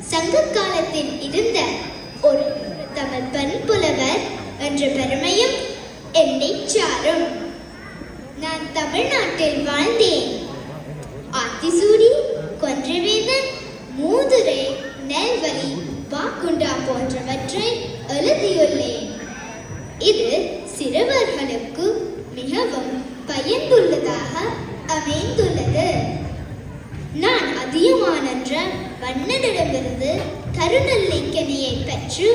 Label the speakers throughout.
Speaker 1: சங்க காலத்தில் இருந்த ஒரு தமிழ் பெண் புலவர் என்ற பெருமையும் என்னை சாரும். நான் தமிழ்நாட்டில் வாழ்ந்தேன். ஆத்திசூடி கொன்றவேந்தன் மூதுரை நெல்வலி வாக்குண்டா போன்றவற்றை எழுதியுள்ளேன். இது சிறுவர்களுக்கு மிகவும் பயனுள்ளதாக அமைந்துள்ளது நான் அதியமானன்ற வண்ணனிடமிருந்து கருணல்லிக்கனியை பெற்று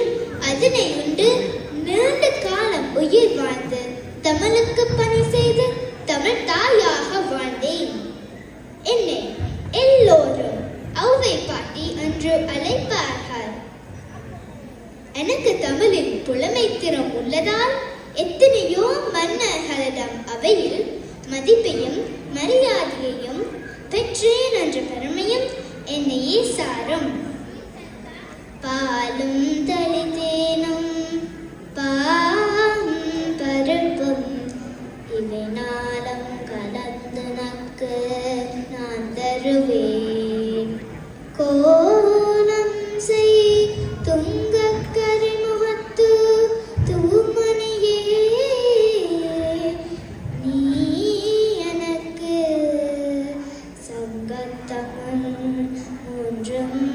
Speaker 1: அதனை உண்டு நீண்ட காலம் உயிர் வாழ்ந்து தமிழுக்கு பணி செய்து தமிழ் தாயாக வாழ்ந்தேன். என்னை எல்லோரும் அவை பாட்டி என்று அழைப்பார்கள். எனக்கு தமிழின் புலமை திறம் உள்ளதால் எத்தனையோ மன்னர்களிடம் அவையில் மதிப்பையும் மரியாதையையும் பெற்றேன் என்ற பெருமையும் என்னையே சாரும் பாலும் தளித்தேனும் பாம் பருப்பும். இவை நாளும் கலந்து நக்கு நான் Children